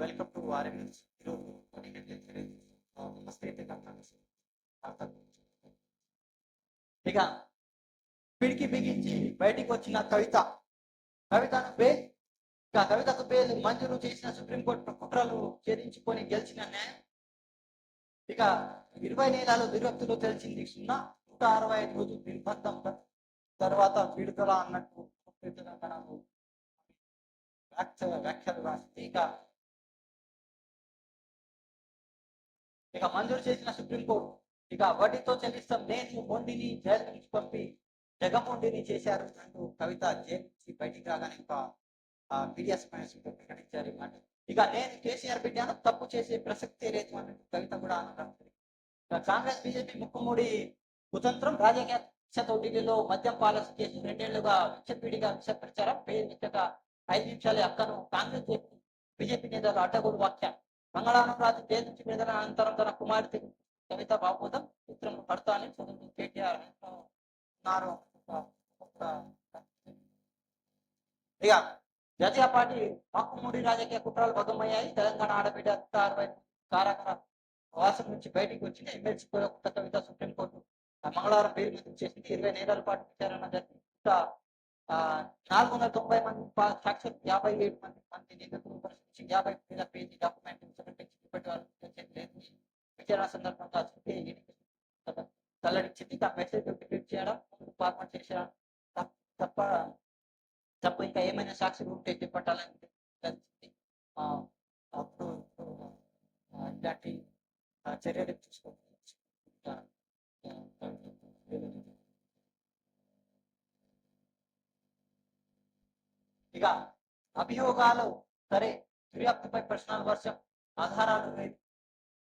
Welcome to RMS ఈరోజు కొన్ని headlines first అయితే ఇక పిడికి బిగించి బయటికి వచ్చిన కవిత. కవితను బే ఇక కవితకు బెయిల్ మంజూరు చేసిన సుప్రీంకోర్టు కుట్రలు ఛేదించుకొని గెలిచిన న్యాయం ఇక ఇరవై నెలలు విరక్తులు తెలిసింది సున్నా నూట అరవై ఐదు రోజులు నిర్బంధం. తర్వాత విడుదల అన్నట్టు తెలంగాణలో వ్యాఖ్య వ్యాఖ్యలు రాసింది. ఇక ఇక మంజూరు చేసిన సుప్రీంకోర్టు ఇక వడ్డీతో చెల్లిస్తాం. నేను మొండిని జైలు నుంచి పంపి జగమొండిని చేశారు అంటూ కవిత జైలు నుంచి బయటికి రాగానే ఒక పీడిఎస్ ప్రకటించారు మాట. ఇక నేను కేసీఆర్ బిడ్డను తప్పు చేసే ప్రసక్తి లేదు అన్నట్టు కవిత కూడా అన్నారు ఇక కాంగ్రెస్ బీజేపీ ముక్కుముడి కుతంత్రం రాజకీయ కక్షతో ఢిల్లీలో మద్యం పాలసీ కేసు రెండేళ్ళుగా విచ్చపీడిగా విష ప్రచారం పేరు విచ్చక ఐదు నిమిషాలే అక్కను కాంగ్రెస్ బీజేపీ నేతలు అడ్డగోలు వ్యాఖ్య మంగళవారం రాత్రి జైలు విడుదల అనంతరం తన కుమార్తె కవిత బాబోదం చిత్రం పడతానని చదువు కేటీఆర్ ఉన్నారు. ఇక జాతీయ పార్టీ మాకుమూడి రాజకీయ కుట్రలు భగమయ్యాయి తెలంగాణ ఆడబిడ్డ అరవై కారాగార వాసం నుంచి బయటికి వచ్చిన ఎమ్మెల్సీ కొత్త కవిత సుప్రీంకోర్టు మంగళవారం పేరు మంజూరు చేసింది. ఇరవై నేరాల పాటు విచారణ జరిగింది. నాలుగు వందల తొంభై మంది సాక్షులు యాభై ఏడు మంది మంది నిందితులు పరిశీలించి యాభై వేల పేజీ ఫార్మాట్ తప్ప తప్ప ఇంకా ఏమైనా సాక్షులు ఉంటే చెప్పట్టాలని తెలిసింది అప్పుడు ఇలాంటి చర్యలు తీసుకోవచ్చు ఇక అభియోగాలు సరే దుర్యాప్తిపై ప్రశ్నల వర్షం ఆధారాలు లేదు.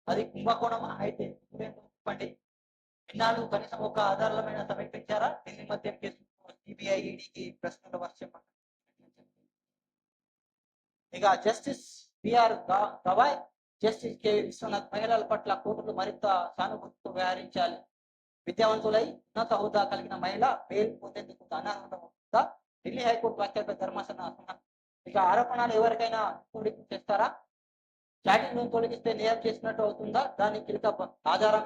అది కుంభకోణమా అయితే చెప్పండి ఇన్నాళ్ళు కనీసం ఒక ఆధారమైన సమర్పించారా ఢిల్లీ మద్యం కేసు సిబిఐ ఈడీకి ప్రశ్నల వర్షం ఇక justice BR Gavai justice K. Viswanath మహిళల పట్ల కోర్టులు మరింత సానుభూతితో వ్యవహరించాలి. విద్యావంతులై ఉన్నత హోదా కలిగిన మహిళ బెయిల్ పొందేందుకు అనర్హత ఢిల్లీ హైకోర్టు వ్యాఖ్యలపై ధర్మాసన ఇక ఆరోపణలు ఎవరికైనా చేస్తారా? చాటింగ్ తొలగిస్తే నేరం చేసినట్టు అవుతుందా? దాని కీలక ఆధారం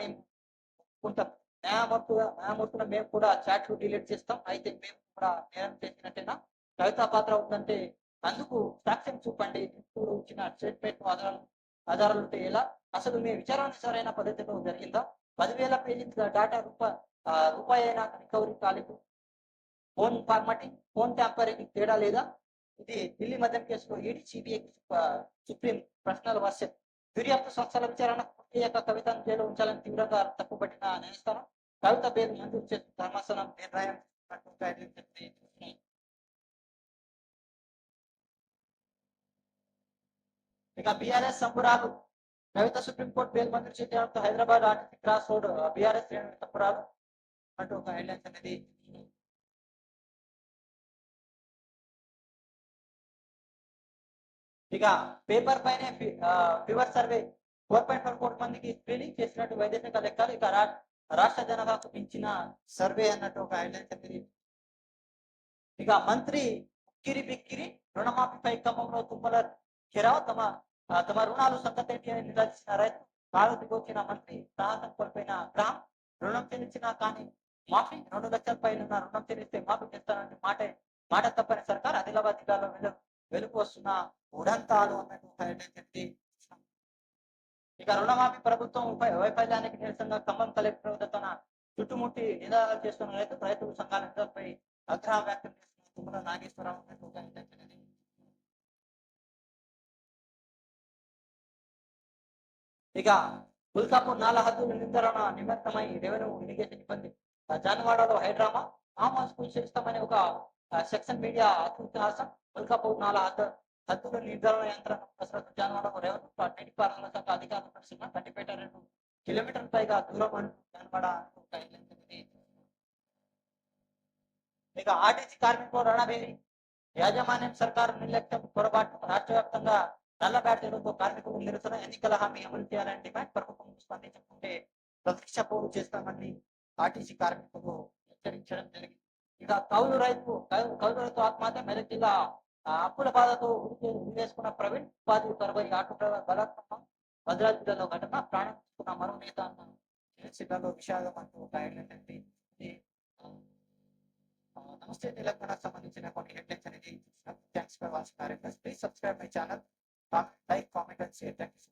ఏం ఉంటాం న్యాయమూర్తు మేము కూడా చాట్లు డిలీట్ చేస్తాం. అయితే మేము కూడా నేరం చేసినట్టేనా? కవిత పాత్ర ఉందంటే అందుకు సాక్ష్యం చూపండి. ఇప్పుడు ఇచ్చిన స్టేట్మెంట్ ఆధారాలు ఆధారాలు ఉంటే ఎలా? అసలు మీ విచారణ సరైన పద్ధతిలో జరిగిందా? పదివేల పేజీ డాటా రూపాయి రూపాయి అయినా రికవరీ కాలేదు. ఫోన్ ఫార్మాటింగ్ ఫోన్ ట్యాంపరింగ్ తేడా లేదా? ఇది ఢిల్లీ మద్యం కేసులో ఈడీ సిబిఐ సుప్రీం ప్రశ్నల వర్షం ఫిర్యాదు సంస్థల విచారణ యొక్క కవితను జైలు ఉంచాలని తీవ్రంగా తప్పుపట్టిన న్యాయస్థానం కవిత పేరు మంజూరు చేసిన ధర్మాసనం నిర్ణయం ఇక బీఆర్ఎస్ సంబురాలు కవిత సుప్రీంకోర్టు బెయిల్ మంజూరు చేయడంతో Hyderabad RTC cross road BRS శ్రేణి సంబురాలు అంటూ ఒక హెడ్లైన్స్ అనేది ఇక పేపర్ పైనే fever survey four point four కోటి మందికి స్క్రీనింగ్ చేసినట్టు వైద్య శాఖ లెక్కలు ఇక రాష్ట్ర జనాభాకు మించిన సర్వే అన్నట్టు ఒక హైలైట్ అనేది ఇక మంత్రి ఉక్కిరి బిక్కిరి రుణమాఫీపై ఖమ్మంలో తుమ్మల ఘెరావ్ తమ తమ రుణాలు సంతతేంటి అని నిరాశించిన రైతు కాలు వచ్చిన మంత్రి సాహసం కోల్పోయిన గ్రామ్ రుణం చెల్లించినా కానీ మాఫీ రెండు లక్షల పైన రుణం చెల్లిస్తే మాఫీ చేస్తానని మాట మాట తప్పని సర్కార్ ఆదిలాబాద్ జిల్లాలో వెలు వెలుపు వస్తున్న ఉడంతాలు అన్నట్టు హైలైట్ ఇక రుణమాఫీ ప్రభుత్వం వైఫల్యానికి నిరసనగా ఖమ్మం కలెక్టర్ వద్ద తన చుట్టుముట్టి నిదానాలు చేస్తున్న రైతు రైతు సంఘాల నిధులపై ఆగ్రహం వ్యక్తం చేస్తున్న తుమ్మల నాగేశ్వరరావు అన్నట్టు ఇక కుల్కాపూర్ నాల హద్దుల నిర్ధారణ నిమిత్తమై రెవెన్యూ ఇరిగేషన్ ఇబ్బంది. జాన్వాడలో హైడ్రామా ఆమాస్ స్కూల్ చేస్తామని ఒక సెక్షన్ మీడియా అత్యుత్సాహం కుల్కాపూర్ నాల హద్దుల నిర్ధారణ యంత్రం కసరత్తు జాన్వాడలో రెవెన్యూ పాలన శాఖ అధికారులు పరిశీలన కంటిపేట రెండు కిలోమీటర్ పైగా దూరం అంటూ ఇక ఆర్టీసీ కార్మికులు రణబేరి యాజమాన్యం సర్కారు నిర్లక్ష్యం పొరపాటు రాష్ట్ర వ్యాప్తంగా నల్ల బ్యాటరీలతో కార్మికులు నిరసన ఎన్నికల హామీ అమలు చేయాలని డిమాండ్ ప్రభుత్వం స్పందించకుంటే ప్రతిక్ష పోరు చేస్తామని ఆర్టీసీ కార్మికులు హెచ్చరించడం జరిగింది. ఇక కౌలు రైతు కౌలు రైతు ఆత్మహత్య మెదక్ జిల్లా అప్పుల బాధతో ఉరి ఉరేసుకున్న ప్రవీణ్ ఉపాధి తరబడి ఆటో డ్రైవర్ బలాత్మకం భద్రాద్రి జిల్లాలో ఘటన ప్రాణం తీసుకున్న మరో నేత అన్న జిల్లాలో విషాదం అంటూ ఒక హెడ్లైన్ అనేది నమస్తే తెలంగాణ సంబంధించిన కొన్ని హెడ్లైన్స్ అనేది thanks for watching please subscribe my channel. Like comment and share. Thank you